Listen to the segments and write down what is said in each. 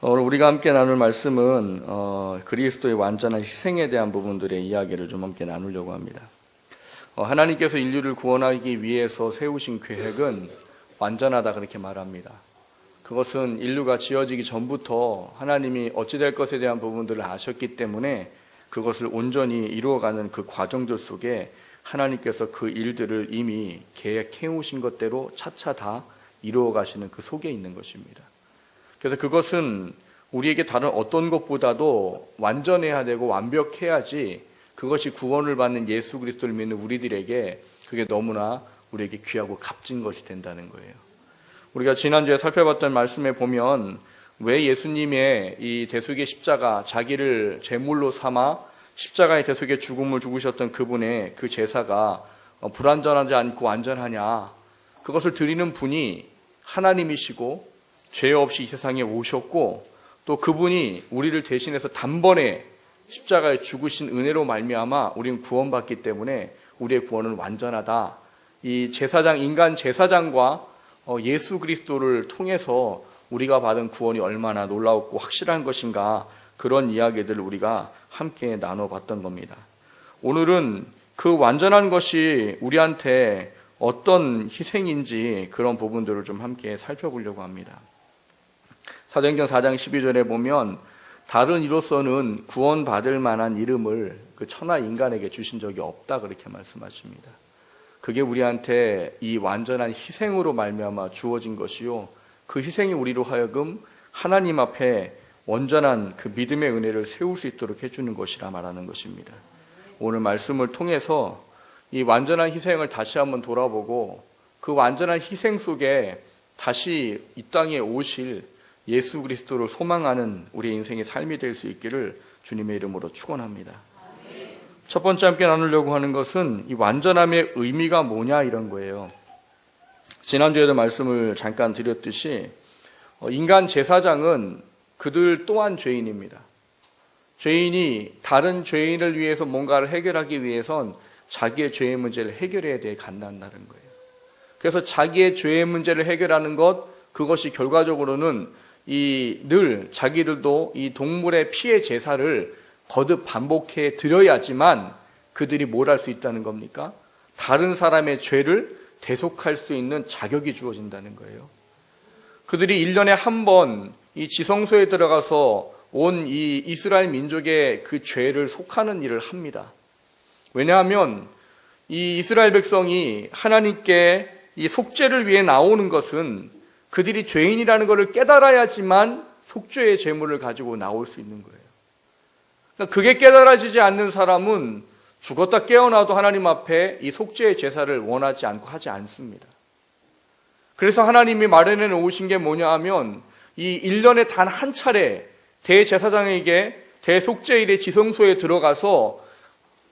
오늘 우리가 함께 나눌 말씀은 어, 그리스도의 완전한 희생에 대한 부분들의 이야기를 좀 함께 나누려고 합니다. 어, 하나님께서 인류를 구원하기 위해서 세우신 계획은 완전하다 그렇게 말합니다. 그것은 인류가 지어지기 전부터 하나님이 어찌될 것에 대한 부분들을 아셨기 때문에 그것을 온전히 이루어가는 그 과정들 속에 하나님께서 그 일들을 이미 계획해 오신 것대로 차차 다 이루어 가시는 그 속에 있는 것입니다. 그래서 그것은 우리에게 다른 어떤 것보다도 완전해야 되고 완벽해야지 그것이 구원을 받는 예수 그리스도를 믿는 우리들에게 그게 너무나 우리에게 귀하고 값진 것이 된다는 거예요. 우리가 지난주에 살펴봤던 말씀에 보면 왜 예수님의 이 대속의 십자가 자기를 제물로 삼아 십자가의 대속의 죽음을 죽으셨던 그분의 그 제사가 불완전하지 않고 완전하냐 그것을 드리는 분이 하나님이시고 죄 없이 이 세상에 오셨고 또 그분이 우리를 대신해서 단번에 십자가에 죽으신 은혜로 말미암아 우리는 구원받기 때문에 우리의 구원은 완전하다. 이 제사장 인간 제사장과 어, 예수 그리스도를 통해서 우리가 받은 구원이 얼마나 놀라웠고 확실한 것인가 그런 이야기들을 우리가 함께 나눠봤던 겁니다. 오늘은 그 완전한 것이 우리한테 어떤 희생인지 그런 부분들을 좀 함께 살펴보려고 합니다. 사도행전 4장 12절에 보면 다른 이로서는 구원받을 만한 이름을 그 천하 인간에게 주신 적이 없다 그렇게 말씀하십니다. 그게 우리한테 이 완전한 희생으로 말미암아 주어진 것이요. 그 희생이 우리로 하여금 하나님 앞에 온전한 그 믿음의 은혜를 세울 수 있도록 해주는 것이라 말하는 것입니다. 오늘 말씀을 통해서 이 완전한 희생을 다시 한번 돌아보고 그 완전한 희생 속에 다시 이 땅에 오실 예수 그리스도를 소망하는 우리 인생의 삶이 될 수 있기를 주님의 이름으로 축원합니다. 첫 번째 함께 나누려고 하는 것은 이 완전함의 의미가 뭐냐 이런 거예요. 지난주에도 말씀을 잠깐 드렸듯이 어, 인간 제사장은 그들 또한 죄인입니다. 죄인이 다른 죄인을 위해서 뭔가를 해결하기 위해선 자기의 죄의 문제를 해결해야 돼 간다는 거예요. 그래서 자기의 죄의 문제를 해결하는 것 그것이 결과적으로는 이 늘 자기들도 이 동물의 피해 제사를 거듭 반복해 드려야지만 그들이 뭘 할 수 있다는 겁니까? 다른 사람의 죄를 대속할 수 있는 자격이 주어진다는 거예요. 그들이 1년에 한 번 이 지성소에 들어가서 온 이 이스라엘 민족의 그 죄를 속하는 일을 합니다. 왜냐하면 이 이스라엘 백성이 하나님께 이 속죄를 위해 나오는 것은 그들이 죄인이라는 것을 깨달아야지만 속죄의 제물을 가지고 나올 수 있는 거예요. 그러니까 그게 깨달아지지 않는 사람은 죽었다 깨어나도 하나님 앞에 이 속죄의 제사를 원하지 않고 하지 않습니다. 그래서 하나님이 마련해 놓으신 게 뭐냐 하면 이 1년에 단 한 차례 대제사장에게 대속죄일의 지성소에 들어가서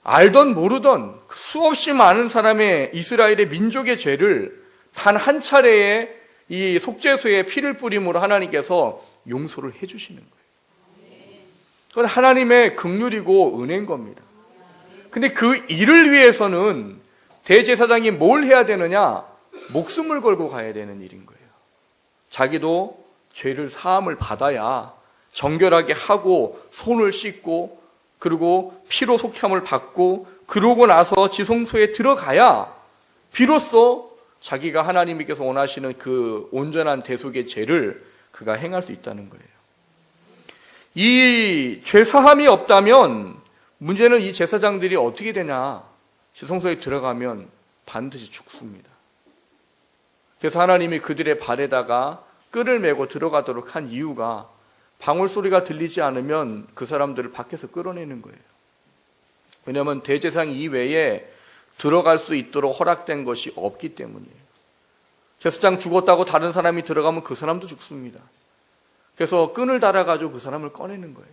알던 모르던 수없이 많은 사람의 이스라엘의 민족의 죄를 단 한 차례에 이 속죄소에 피를 뿌림으로 하나님께서 용서를 해주시는 거예요. 그건 하나님의 극률이고 은혜인 겁니다. 근데 그 일을 위해서는 대제사장이 뭘 해야 되느냐? 목숨을 걸고 가야 되는 일인 거예요. 자기도 죄를 사함을 받아야 정결하게 하고 손을 씻고 그리고 피로 속함을 받고 그러고 나서 지성소에 들어가야 비로소 자기가 하나님께서 원하시는 그 온전한 대속의 죄를 그가 행할 수 있다는 거예요. 이 죄사함이 없다면 문제는 이 제사장들이 어떻게 되냐? 지성소에 들어가면 반드시 죽습니다. 그래서 하나님이 그들의 발에다가 끈을 메고 들어가도록 한 이유가 방울 소리가 들리지 않으면 그 사람들을 밖에서 끌어내는 거예요. 왜냐하면 대제상 이외에 들어갈 수 있도록 허락된 것이 없기 때문이에요. 제사장 죽었다고 다른 사람이 들어가면 그 사람도 죽습니다. 그래서 끈을 달아가지고 그 사람을 꺼내는 거예요.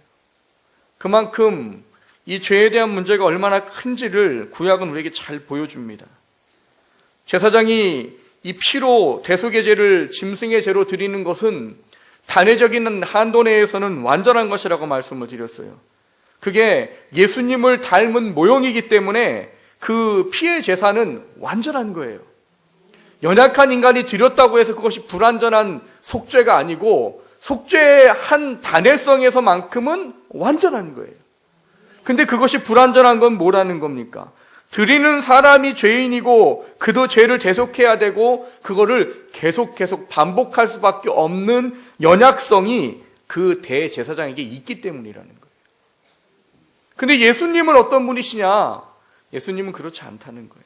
그만큼 이 죄에 대한 문제가 얼마나 큰지를 구약은 우리에게 잘 보여줍니다. 제사장이 이 피로 대속의 죄를 짐승의 죄로 드리는 것은 단회적인 한도 내에서는 완전한 것이라고 말씀을 드렸어요. 그게 예수님을 닮은 모형이기 때문에 그 피의 제사는 완전한 거예요. 연약한 인간이 드렸다고 해서 그것이 불완전한 속죄가 아니고 속죄의 한 단회성에서만큼은 완전한 거예요. 근데 그것이 불완전한 건 뭐라는 겁니까? 드리는 사람이 죄인이고 그도 죄를 대속해야 되고 그거를 계속 계속 반복할 수밖에 없는 연약성이 그 대제사장에게 있기 때문이라는 거예요. 근데 예수님은 어떤 분이시냐? 예수님은 그렇지 않다는 거예요.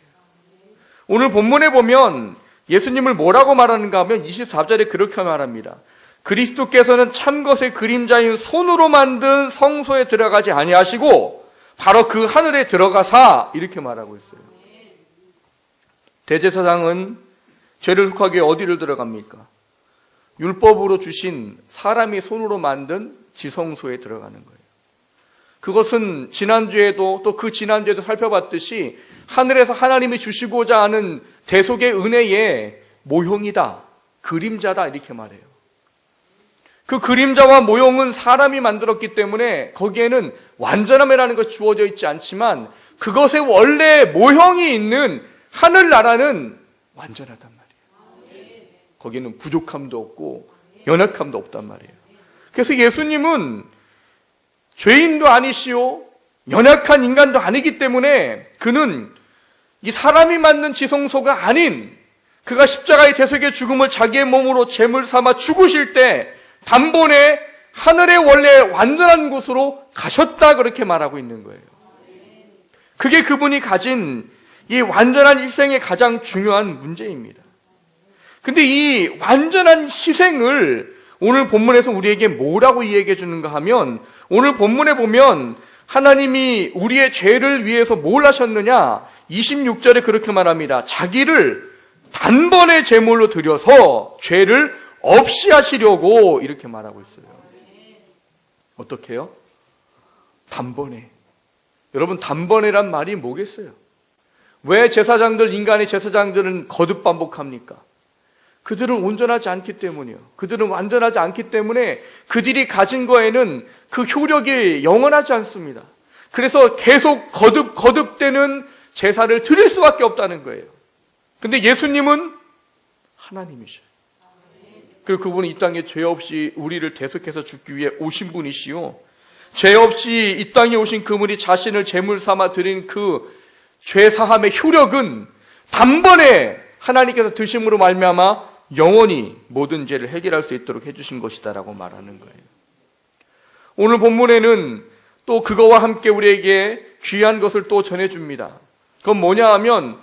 오늘 본문에 보면 예수님을 뭐라고 말하는가 하면 24절에 그렇게 말합니다. 그리스도께서는 참 것의 그림자인 손으로 만든 성소에 들어가지 아니하시고 바로 그 하늘에 들어가사 이렇게 말하고 있어요. 대제사장은 죄를 속하기 위해 어디를 들어갑니까? 율법으로 주신 사람이 손으로 만든 지성소에 들어가는 거예요. 그것은 지난주에도 또 그 지난주에도 살펴봤듯이 하늘에서 하나님이 주시고자 하는 대속의 은혜의 모형이다. 그림자다. 이렇게 말해요. 그 그림자와 모형은 사람이 만들었기 때문에 거기에는 완전함이라는 것이 주어져 있지 않지만 그것의 원래 모형이 있는 하늘나라는 완전하단 말이에요. 거기는 부족함도 없고 연약함도 없단 말이에요. 그래서 예수님은 죄인도 아니시오, 연약한 인간도 아니기 때문에 그는 이 사람이 만든 지성소가 아닌 그가 십자가의 대속의 죽음을 자기의 몸으로 제물 삼아 죽으실 때 단번에 하늘의 원래 완전한 곳으로 가셨다 그렇게 말하고 있는 거예요. 그게 그분이 가진 이 완전한 일생의 가장 중요한 문제입니다. 근데 이 완전한 희생을 오늘 본문에서 우리에게 뭐라고 이야기해 주는가 하면 오늘 본문에 보면 하나님이 우리의 죄를 위해서 뭘 하셨느냐? 26절에 그렇게 말합니다. 자기를 단번에 제물로 드려서 죄를 없이 하시려고 이렇게 말하고 있어요. 어떻게요? 단번에. 여러분, 단번에란 말이 뭐겠어요? 왜 제사장들, 인간의 제사장들은 거듭 반복합니까? 그들은 온전하지 않기 때문이요. 그들은 완전하지 않기 때문에 그들이 가진 거에는 그 효력이 영원하지 않습니다. 그래서 계속 거듭, 거듭되는 제사를 드릴 수밖에 없다는 거예요. 근데 예수님은 하나님이셔요. 그리고 그분은 이 땅에 죄 없이 우리를 대속해서 죽기 위해 오신 분이시요. 죄 없이 이 땅에 오신 그분이 자신을 제물 삼아 드린 그 죄 사함의 효력은 단번에 하나님께서 드심으로 말미암아 영원히 모든 죄를 해결할 수 있도록 해주신 것이다라고 말하는 거예요. 오늘 본문에는 또 그거와 함께 우리에게 귀한 것을 또 전해줍니다. 그건 뭐냐 하면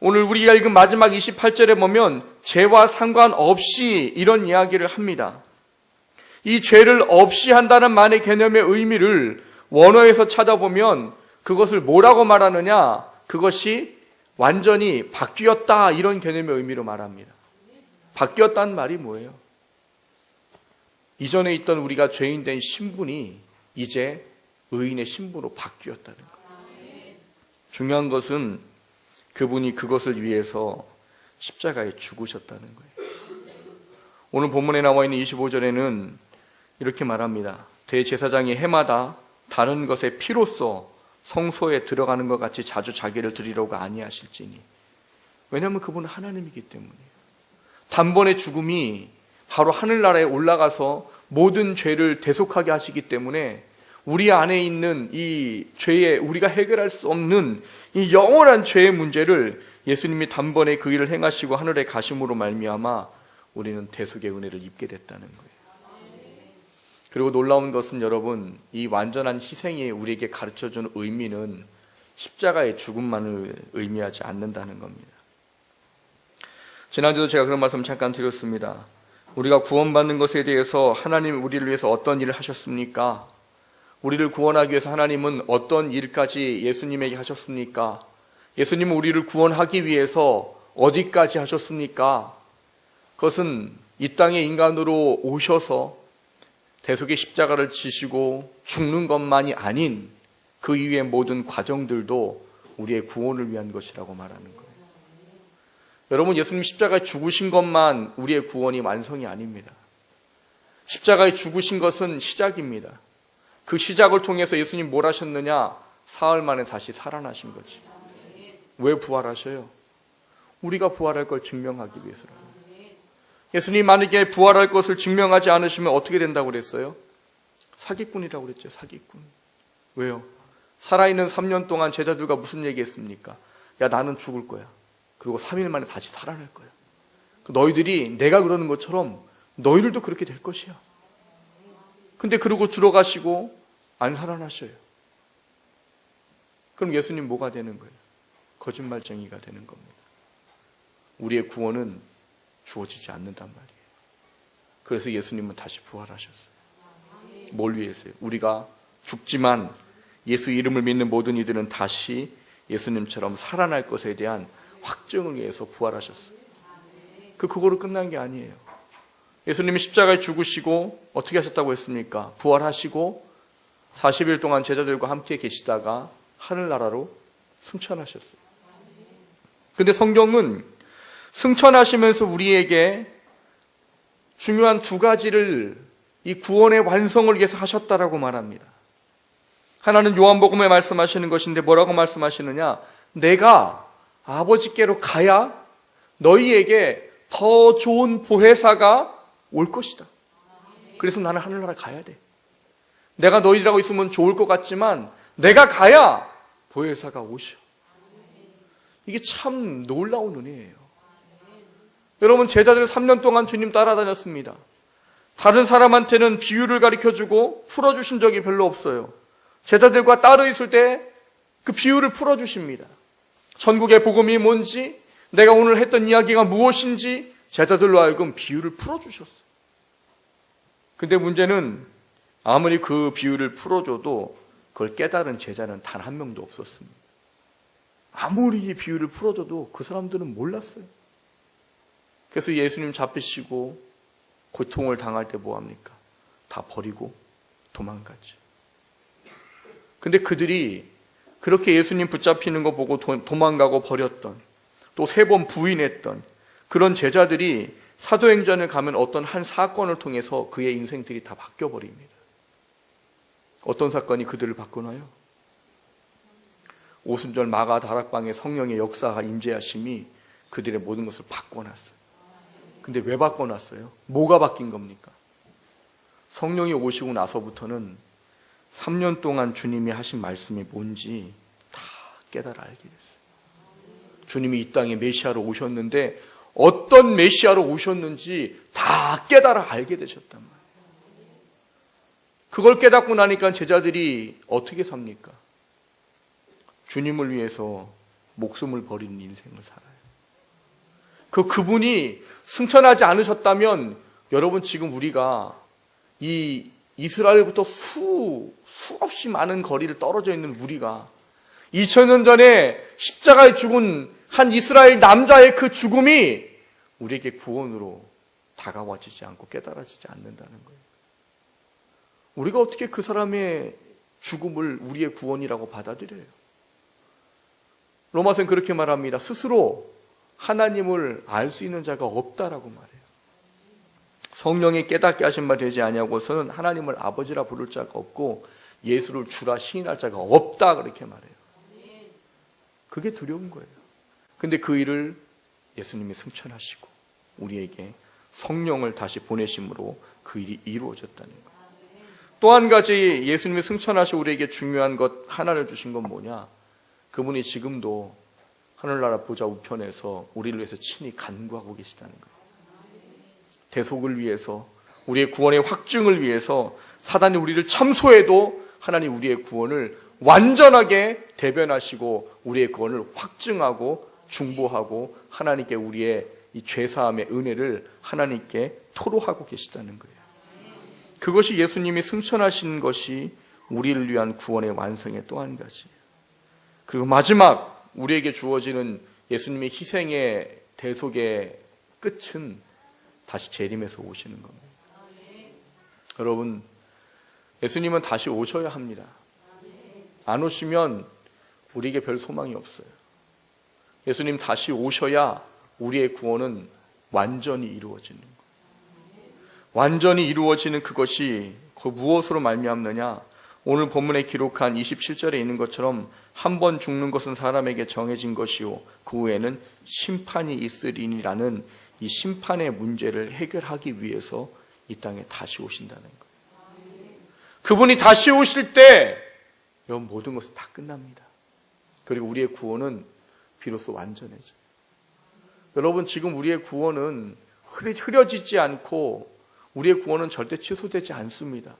오늘 우리가 읽은 마지막 28절에 보면 죄와 상관없이 이런 이야기를 합니다. 이 죄를 없이 한다는 말의 개념의 의미를 원어에서 찾아보면 그것을 뭐라고 말하느냐? 그것이 완전히 바뀌었다 이런 개념의 의미로 말합니다. 바뀌었다는 말이 뭐예요? 이전에 있던 우리가 죄인 된 신분이 이제 의인의 신분으로 바뀌었다는 거예요. 중요한 것은 그분이 그것을 위해서 십자가에 죽으셨다는 거예요. 오늘 본문에 나와 있는 25절에는 이렇게 말합니다. 대제사장이 해마다 다른 것의 피로써 성소에 들어가는 것 같이 자주 자기를 드리려고 아니하실지니. 왜냐하면 그분은 하나님이기 때문이에요. 단번의 죽음이 바로 하늘나라에 올라가서 모든 죄를 대속하게 하시기 때문에 우리 안에 있는 이 죄에 우리가 해결할 수 없는 이 영원한 죄의 문제를 예수님이 단번에 그 일을 행하시고 하늘에 가심으로 말미암아 우리는 대속의 은혜를 입게 됐다는 거예요. 그리고 놀라운 것은 여러분 이 완전한 희생이 우리에게 가르쳐 주는 의미는 십자가의 죽음만을 의미하지 않는다는 겁니다. 지난주도 제가 그런 말씀 잠깐 드렸습니다. 우리가 구원받는 것에 대해서 하나님 우리를 위해서 어떤 일을 하셨습니까? 우리를 구원하기 위해서 하나님은 어떤 일까지 예수님에게 하셨습니까? 예수님은 우리를 구원하기 위해서 어디까지 하셨습니까? 그것은 이 땅에 인간으로 오셔서 대속의 십자가를 지시고 죽는 것만이 아닌 그 이후의 모든 과정들도 우리의 구원을 위한 것이라고 말하는 거예요. 여러분, 예수님 십자가에 죽으신 것만 우리의 구원이 완성이 아닙니다. 십자가에 죽으신 것은 시작입니다. 그 시작을 통해서 예수님 뭘 하셨느냐? 사흘 만에 다시 살아나신 거지. 왜 부활하셔요? 우리가 부활할 걸 증명하기 위해서라고. 예수님 만약에 부활할 것을 증명하지 않으시면 어떻게 된다고 그랬어요? 사기꾼이라고 그랬죠, 사기꾼. 왜요? 살아있는 3년 동안 제자들과 무슨 얘기 했습니까? 야, 나는 죽을 거야. 그리고 3일 만에 다시 살아날 거야. 그 너희들이 내가 그러는 것처럼 너희들도 그렇게 될 것이야. 근데 그러고 들어가시고 안 살아나셔요. 그럼 예수님 뭐가 되는 거예요? 거짓말쟁이가 되는 겁니다. 우리의 구원은 주어지지 않는단 말이에요. 그래서 예수님은 다시 부활하셨어요. 뭘 위해서요? 우리가 죽지만 예수 이름을 믿는 모든 이들은 다시 예수님처럼 살아날 것에 대한 확증을 위해서 부활하셨어요. 그 그거로 끝난 게 아니에요. 예수님이 십자가에 죽으시고 어떻게 하셨다고 했습니까? 부활하시고 40일 동안 제자들과 함께 계시다가 하늘나라로 승천하셨어요. 근데 성경은 승천하시면서 우리에게 중요한 두 가지를 이 구원의 완성을 위해서 하셨다라고 말합니다. 하나는 요한복음에 말씀하시는 것인데 뭐라고 말씀하시느냐? 내가 아버지께로 가야 너희에게 더 좋은 보혜사가 올 것이다. 그래서 나는 하늘나라 가야 돼. 내가 너희들하고 있으면 좋을 것 같지만 내가 가야 보혜사가 오셔. 이게 참 놀라운 은혜예요. 여러분 제자들 3년 동안 주님 따라다녔습니다. 다른 사람한테는 비유를 가르쳐 주고 풀어 주신 적이 별로 없어요. 제자들과 따로 있을 때 그 비유를 풀어 주십니다. 천국의 복음이 뭔지, 내가 오늘 했던 이야기가 무엇인지 제자들로 하여금 비유를 풀어 주셨어요. 근데 문제는 아무리 그 비유를 풀어줘도 그걸 깨달은 제자는 단 한 명도 없었습니다. 아무리 이 비유를 풀어줘도 그 사람들은 몰랐어요. 그래서 예수님 잡히시고 고통을 당할 때 뭐합니까? 다 버리고 도망갔죠. 근데 그들이 그렇게 예수님 붙잡히는 거 보고 도, 도망가고 버렸던 또 세 번 부인했던 그런 제자들이 사도행전을 가면 어떤 한 사건을 통해서 그의 인생들이 다 바뀌어버립니다. 어떤 사건이 그들을 바꾸나요? 오순절 마가 다락방의 성령의 역사가 임재하심이 그들의 모든 것을 바꿔놨어요. 근데 왜 바꿔놨어요? 뭐가 바뀐 겁니까? 성령이 오시고 나서부터는 3년 동안 주님이 하신 말씀이 뭔지 다 깨달아 알게 됐어요. 주님이 이 땅에 메시아로 오셨는데 어떤 메시아로 오셨는지 다 깨달아 알게 되셨단 말이에요. 그걸 깨닫고 나니까 제자들이 어떻게 삽니까? 주님을 위해서 목숨을 버리는 인생을 살아요. 그 그분이 승천하지 않으셨다면 여러분 지금 우리가 이 이스라엘부터 수 수없이 많은 거리를 떨어져 있는 우리가 2000년 전에 십자가에 죽은 한 이스라엘 남자의 그 죽음이 우리에게 구원으로 다가와지지 않고 깨달아지지 않는다는 거예요. 우리가 어떻게 그 사람의 죽음을 우리의 구원이라고 받아들여요? 로마서는 그렇게 말합니다. 스스로 하나님을 알 수 있는 자가 없다라고 말해요. 성령이 깨닫게 하신 바 되지 아니하고서는 하나님을 아버지라 부를 자가 없고 예수를 주라 시인할 자가 없다 그렇게 말해요. 그게 두려운 거예요. 근데 그 일을 예수님이 승천하시고 우리에게 성령을 다시 보내심으로 그 일이 이루어졌다는 거예요. 또 한 가지 예수님이 승천하시 우리에게 중요한 것 하나를 주신 건 뭐냐? 그분이 지금도 하늘나라 보좌 우편에서 우리를 위해서 친히 간구하고 계시다는 거예요. 대속을 위해서 우리의 구원의 확증을 위해서 사단이 우리를 참소해도 하나님 우리의 구원을 완전하게 대변하시고 우리의 구원을 확증하고 중보하고 하나님께 우리의 이 죄사함의 은혜를 하나님께 토로하고 계시다는 거예요. 그것이 예수님이 승천하신 것이 우리를 위한 구원의 완성의 또 한 가지. 그리고 마지막 우리에게 주어지는 예수님의 희생의 대속의 끝은 다시 재림해서 오시는 겁니다. 여러분, 예수님은 다시 오셔야 합니다. 안 오시면 우리에게 별 소망이 없어요. 예수님 다시 오셔야 우리의 구원은 완전히 이루어지는 거예요. 완전히 이루어지는 그것이 그 무엇으로 말미암느냐? 오늘 본문에 기록한 27절에 있는 것처럼 한 번 죽는 것은 사람에게 정해진 것이요 그 후에는 심판이 있으리니라는 이 심판의 문제를 해결하기 위해서 이 땅에 다시 오신다는 거예요. 그분이 다시 오실 때 여러분 모든 것은 다 끝납니다. 그리고 우리의 구원은 비로소 완전해져. 여러분 지금 우리의 구원은 흐려- 흐려지지 않고 우리의 구원은 절대 취소되지 않습니다.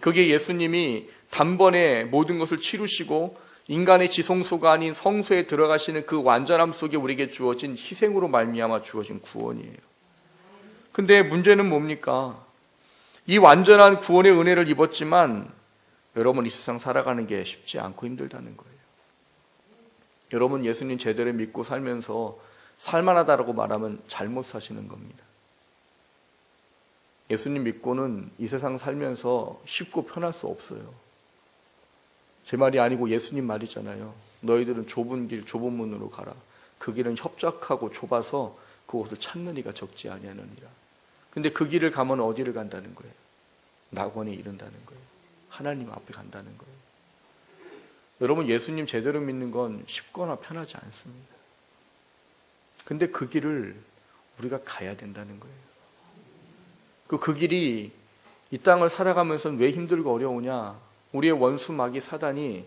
그게 예수님이 단번에 모든 것을 치루시고 인간의 지성소가 아닌 성소에 들어가시는 그 완전함 속에 우리에게 주어진 희생으로 말미암아 주어진 구원이에요. 근데 문제는 뭡니까? 이 완전한 구원의 은혜를 입었지만 여러분 이 세상 살아가는 게 쉽지 않고 힘들다는 거예요. 여러분 예수님 제대로 믿고 살면서 살만하다라고 말하면 잘못 사시는 겁니다. 예수님 믿고는 이 세상 살면서 쉽고 편할 수 없어요. 제 말이 아니고 예수님 말이잖아요. 너희들은 좁은 길, 좁은 문으로 가라. 그 길은 협착하고 좁아서 그곳을 찾는 이가 적지 아니하느니라. 근데 그 길을 가면 어디를 간다는 거예요? 낙원에 이른다는 거예요. 하나님 앞에 간다는 거예요. 여러분 예수님 제대로 믿는 건 쉽거나 편하지 않습니다. 근데 그 길을 우리가 가야 된다는 거예요. 그, 그 길이 이 땅을 살아가면서 왜 힘들고 어려우냐? 우리의 원수 마귀 사단이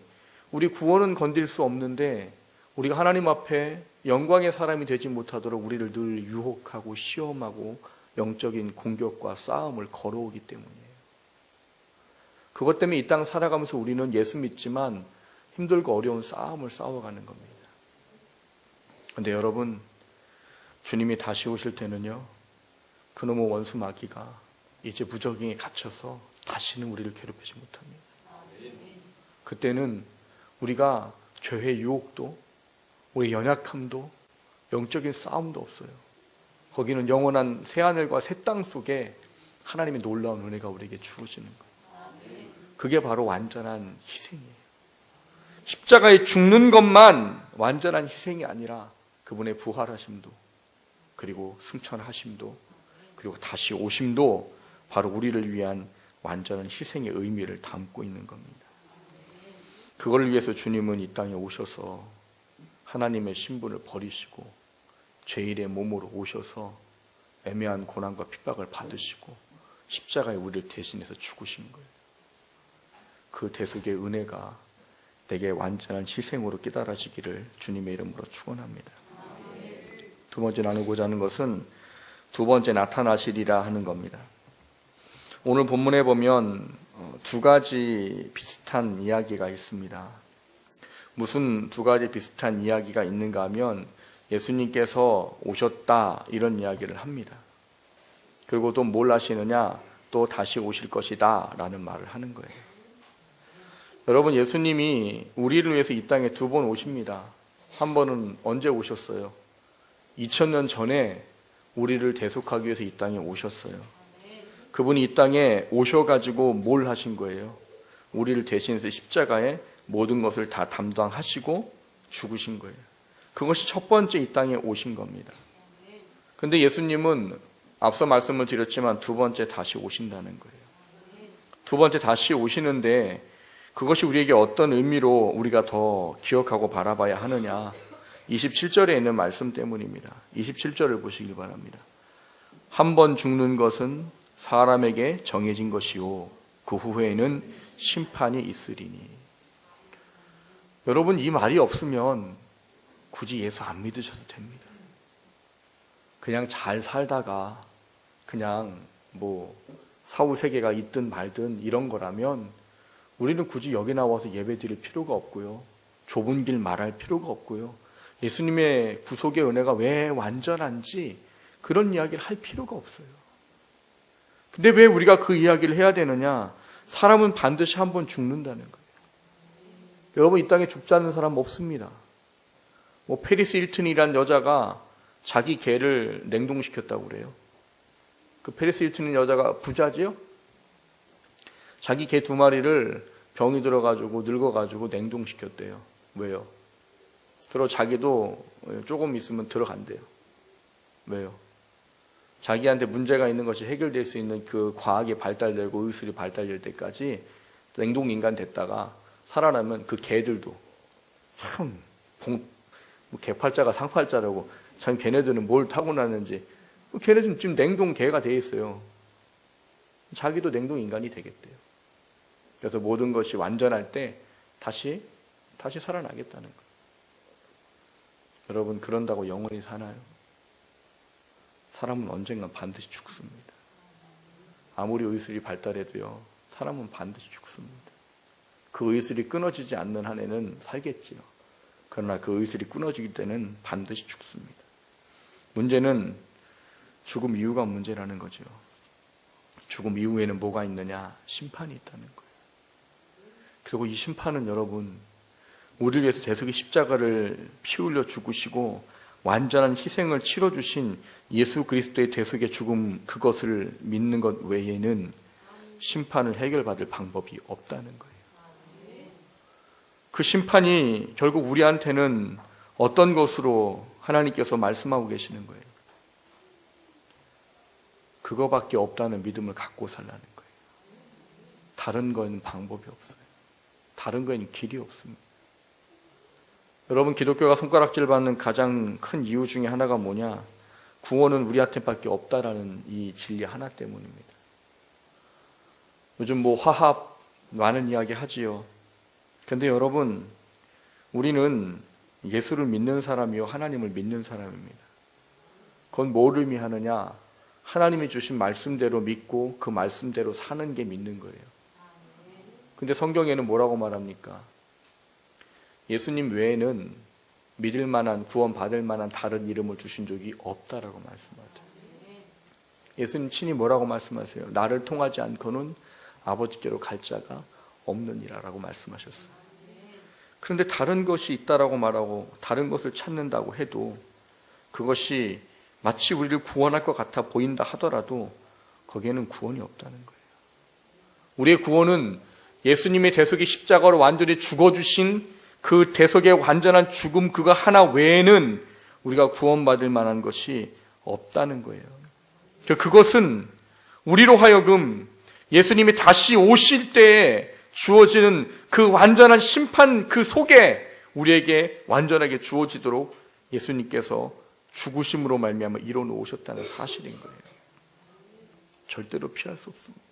우리 구원은 건들 수 없는데 우리가 하나님 앞에 영광의 사람이 되지 못하도록 우리를 늘 유혹하고 시험하고 영적인 공격과 싸움을 걸어오기 때문이에요. 그것 때문에 이 땅 살아가면서 우리는 예수 믿지만 힘들고 어려운 싸움을 싸워가는 겁니다. 근데 여러분, 주님이 다시 오실 때는요, 그놈의 원수 마귀가 이제 무적행에 갇혀서 다시는 우리를 괴롭히지 못합니다. 그때는 우리가 죄의 유혹도, 우리 연약함도, 영적인 싸움도 없어요. 거기는 영원한 새하늘과 새 땅 속에 하나님의 놀라운 은혜가 우리에게 주어지는 거예요. 그게 바로 완전한 희생이에요. 십자가에 죽는 것만 완전한 희생이 아니라 그분의 부활하심도 그리고 승천하심도 그리고 다시 오심도 바로 우리를 위한 완전한 희생의 의미를 담고 있는 겁니다. 그걸 위해서 주님은 이 땅에 오셔서 하나님의 신분을 버리시고 죄인의 몸으로 오셔서 애매한 고난과 핍박을 받으시고 십자가에 우리를 대신해서 죽으신 거예요. 그 대속의 은혜가 내게 완전한 희생으로 깨달아지기를 주님의 이름으로 축원합니다. 두 번째 나누고자 하는 것은 두 번째 나타나시리라 하는 겁니다. 오늘 본문에 보면 어, 두 가지 비슷한 이야기가 있습니다. 무슨 두 가지 비슷한 이야기가 있는가 하면 예수님께서 오셨다 이런 이야기를 합니다. 그리고 또 뭘 하시느냐 또 다시 오실 것이다 라는 말을 하는 거예요. 여러분 예수님이 우리를 위해서 이 땅에 두 번 오십니다. 한 번은 언제 오셨어요? 2000년 전에 우리를 대속하기 위해서 이 땅에 오셨어요. 그분이 이 땅에 오셔가지고 뭘 하신 거예요? 우리를 대신해서 십자가에 모든 것을 다 담당하시고 죽으신 거예요. 그것이 첫 번째 이 땅에 오신 겁니다. 근데 예수님은 앞서 말씀을 드렸지만 두 번째 다시 오신다는 거예요. 두 번째 다시 오시는데 그것이 우리에게 어떤 의미로 우리가 더 기억하고 바라봐야 하느냐. 27절에 있는 말씀 때문입니다. 27절을 보시기 바랍니다. 한 번 죽는 것은 사람에게 정해진 것이요. 그 후에는 심판이 있으리니. 여러분, 이 말이 없으면 굳이 예수 안 믿으셔도 됩니다. 그냥 잘 살다가 그냥 뭐 사후 세계가 있든 말든 이런 거라면 우리는 굳이 여기 나와서 예배 드릴 필요가 없고요. 좁은 길 말할 필요가 없고요. 예수님의 구속의 은혜가 왜 완전한지 그런 이야기를 할 필요가 없어요. 근데 왜 우리가 그 이야기를 해야 되느냐? 사람은 반드시 한 번 죽는다는 거예요. 여러분 이 땅에 죽지 않는 사람 없습니다. 뭐 페리스 일튼이란 여자가 자기 개를 냉동시켰다고 그래요. 그 페리스 일튼 여자가 부자지요? 자기 개 두 마리를 병이 들어가지고 늙어가지고 냉동시켰대요. 왜요? 그리고 자기도 조금 있으면 들어간대요. 왜요? 자기한테 문제가 있는 것이 해결될 수 있는 그 과학이 발달되고 의술이 발달될 때까지 냉동 인간 됐다가 살아나면 그 개들도 참 봉, 뭐 개팔자가 상팔자라고 참 걔네들은 뭘 타고났는지 걔네 지금 지금 냉동 개가 돼 있어요. 자기도 냉동 인간이 되겠대요. 그래서 모든 것이 완전할 때 다시 다시 살아나겠다는 거예요. 여러분 그런다고 영원히 사나요? 사람은 언젠간 반드시 죽습니다. 아무리 의술이 발달해도요, 사람은 반드시 죽습니다. 그 의술이 끊어지지 않는 한에는 살겠지요. 그러나 그 의술이 끊어지기 때는 반드시 죽습니다. 문제는 죽음 이유가 문제라는 거죠. 죽음 이후에는 뭐가 있느냐? 심판이 있다는 거예요. 그리고 이 심판은 여러분, 우리를 위해서 대속의 십자가를 피 흘려 죽으시고 완전한 희생을 치러 주신 예수 그리스도의 대속의 죽음 그것을 믿는 것 외에는 심판을 해결받을 방법이 없다는 거예요. 그 심판이 결국 우리한테는 어떤 것으로 하나님께서 말씀하고 계시는 거예요. 그거밖에 없다는 믿음을 갖고 살라는 거예요. 다른 건 방법이 없어요. 다른 건 길이 없습니다. 여러분, 기독교가 손가락질 받는 가장 큰 이유 중에 하나가 뭐냐? 구원은 우리한테밖에 없다라는 이 진리 하나 때문입니다. 요즘 뭐 화합 많은 이야기 하지요. 근데 여러분, 우리는 예수를 믿는 사람이요, 하나님을 믿는 사람입니다. 그건 뭘 의미하느냐? 하나님이 주신 말씀대로 믿고 그 말씀대로 사는 게 믿는 거예요. 근데 성경에는 뭐라고 말합니까? 예수님 외에는 믿을 만한 구원 받을 만한 다른 이름을 주신 적이 없다라고 말씀하죠. 예수님 친히 뭐라고 말씀하세요? 나를 통하지 않고는 아버지께로 갈 자가 없느니라라고 말씀하셨어요. 그런데 다른 것이 있다라고 말하고 다른 것을 찾는다고 해도 그것이 마치 우리를 구원할 것 같아 보인다 하더라도 거기에는 구원이 없다는 거예요. 우리의 구원은 예수님의 대속의 십자가로 완전히 죽어주신 그 대속의 완전한 죽음 그거 하나 외에는 우리가 구원받을 만한 것이 없다는 거예요. 그것은 우리로 하여금 예수님이 다시 오실 때에 주어지는 그 완전한 심판 그 속에 우리에게 완전하게 주어지도록 예수님께서 죽으심으로 말미암아 이뤄 놓으셨다는 사실인 거예요. 절대로 피할 수 없습니다.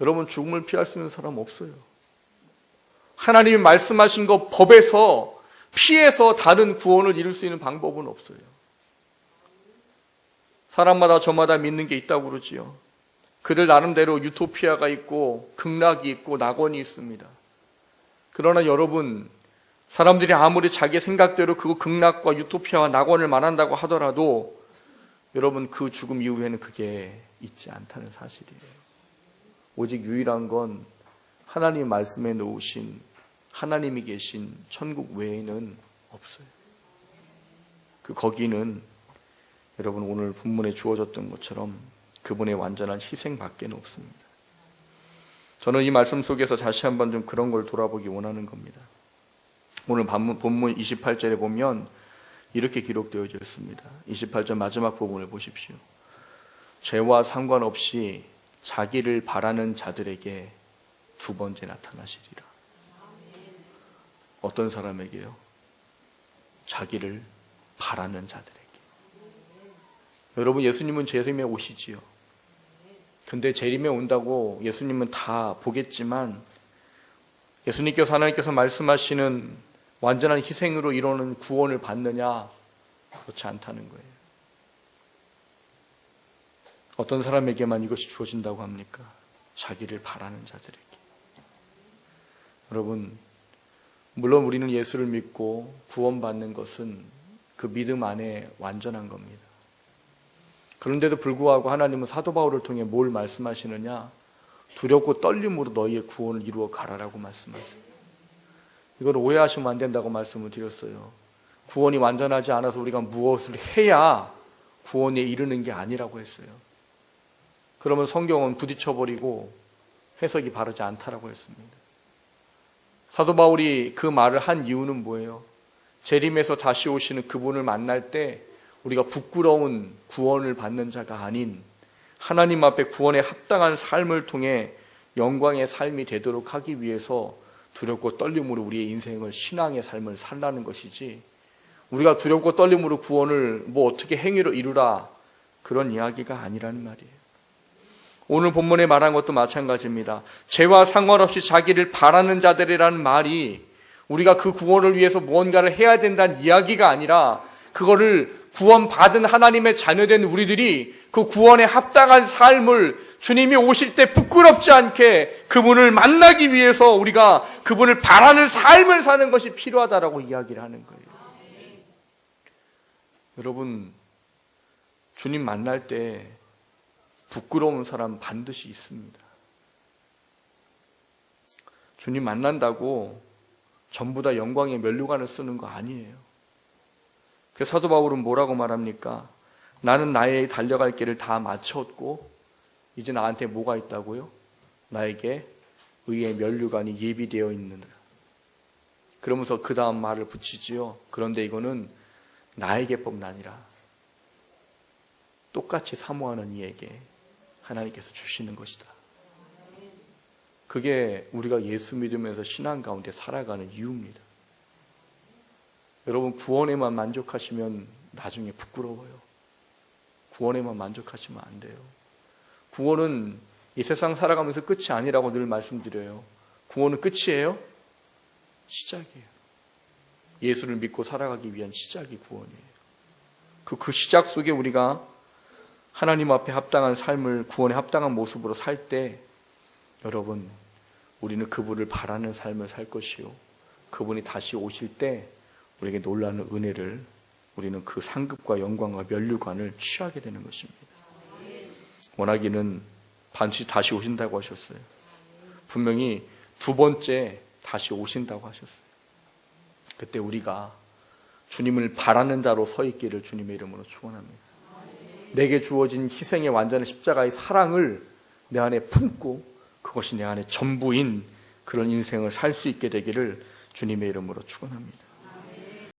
여러분 죽음을 피할 수 있는 사람 없어요. 하나님이 말씀하신 것 법에서 피해서 다른 구원을 이룰 수 있는 방법은 없어요. 사람마다 저마다 믿는 게 있다고 그러지요. 그들 나름대로 유토피아가 있고 극락이 있고 낙원이 있습니다. 그러나 여러분 사람들이 아무리 자기 생각대로 그 극락과 유토피아와 낙원을 말한다고 하더라도 여러분 그 죽음 이후에는 그게 있지 않다는 사실이에요. 오직 유일한 건 하나님 말씀에 놓으신 하나님이 계신 천국 외에는 없어요. 그 거기는 여러분 오늘 본문에 주어졌던 것처럼 그분의 완전한 희생밖에 없습니다. 저는 이 말씀 속에서 다시 한번 좀 그런 걸 돌아보기 원하는 겁니다. 오늘 본문 28절에 보면 이렇게 기록되어져 있습니다. 28절 마지막 부분을 보십시오. 죄와 상관없이 자기를 바라는 자들에게 두 번째 나타나시리라. 어떤 사람에게요? 자기를 바라는 자들에게. 여러분, 예수님은 재림에 오시지요. 근데 재림에 온다고 예수님은 다 보겠지만 예수님께서 하나님께서 말씀하시는 완전한 희생으로 이루는 구원을 받느냐? 그렇지 않다는 거예요. 어떤 사람에게만 이것이 주어진다고 합니까? 자기를 바라는 자들에게. 여러분, 물론 우리는 예수를 믿고 구원받는 것은 그 믿음 안에 완전한 겁니다. 그런데도 불구하고 하나님은 사도 바울을 통해 뭘 말씀하시느냐? 두렵고 떨림으로 너희의 구원을 이루어 가라라고 말씀하세요. 이걸 오해하시면 안 된다고 말씀을 드렸어요. 구원이 완전하지 않아서 우리가 무엇을 해야 구원에 이르는 게 아니라고 했어요. 그러면 성경은 부딪혀버리고 해석이 바르지 않다라고 했습니다. 사도 바울이 그 말을 한 이유는 뭐예요? 재림에서 다시 오시는 그분을 만날 때 우리가 부끄러운 구원을 받는 자가 아닌 하나님 앞에 구원에 합당한 삶을 통해 영광의 삶이 되도록 하기 위해서 두렵고 떨림으로 우리의 인생을 신앙의 삶을 살라는 것이지 우리가 두렵고 떨림으로 구원을 뭐 어떻게 행위로 이루라 그런 이야기가 아니라는 말이에요. 오늘 본문에 말한 것도 마찬가지입니다. 죄와 상관없이 자기를 바라는 자들이라는 말이 우리가 그 구원을 위해서 무언가를 해야 된다는 이야기가 아니라 그거를 구원받은 하나님의 자녀된 우리들이 그 구원에 합당한 삶을 주님이 오실 때 부끄럽지 않게 그분을 만나기 위해서 우리가 그분을 바라는 삶을 사는 것이 필요하다라고 이야기를 하는 거예요. 여러분, 주님 만날 때 부끄러운 사람 반드시 있습니다. 주님 만난다고 전부 다 영광의 면류관을 쓰는 거 아니에요. 그 사도 바울은 뭐라고 말합니까? 나는 나의 달려갈 길을 다 마쳤고 이제 나한테 뭐가 있다고요? 나에게 의의 면류관이 예비되어 있느니라. 그러면서 그 다음 말을 붙이지요. 그런데 이거는 나에게뿐 아니라 똑같이 사모하는 이에게 하나님께서 주시는 것이다. 그게 우리가 예수 믿으면서 신앙 가운데 살아가는 이유입니다. 여러분 구원에만 만족하시면 나중에 부끄러워요. 구원에만 만족하시면 안 돼요. 구원은 이 세상 살아가면서 끝이 아니라고 늘 말씀드려요. 구원은 끝이에요? 시작이에요. 예수를 믿고 살아가기 위한 시작이 구원이에요. 그, 그 시작 속에 우리가 하나님 앞에 합당한 삶을 구원에 합당한 모습으로 살 때 여러분 우리는 그분을 바라는 삶을 살 것이요. 그분이 다시 오실 때 우리에게 놀라는 은혜를 우리는 그 상급과 영광과 면류관을 취하게 되는 것입니다. 원하기는 반드시 다시 오신다고 하셨어요. 분명히 두 번째 다시 오신다고 하셨어요. 그때 우리가 주님을 바라는 자로 서 있기를 주님의 이름으로 축원합니다. 내게 주어진 희생의 완전한 십자가의 사랑을 내 안에 품고 그것이 내 안에 전부인 그런 인생을 살 수 있게 되기를 주님의 이름으로 축원합니다.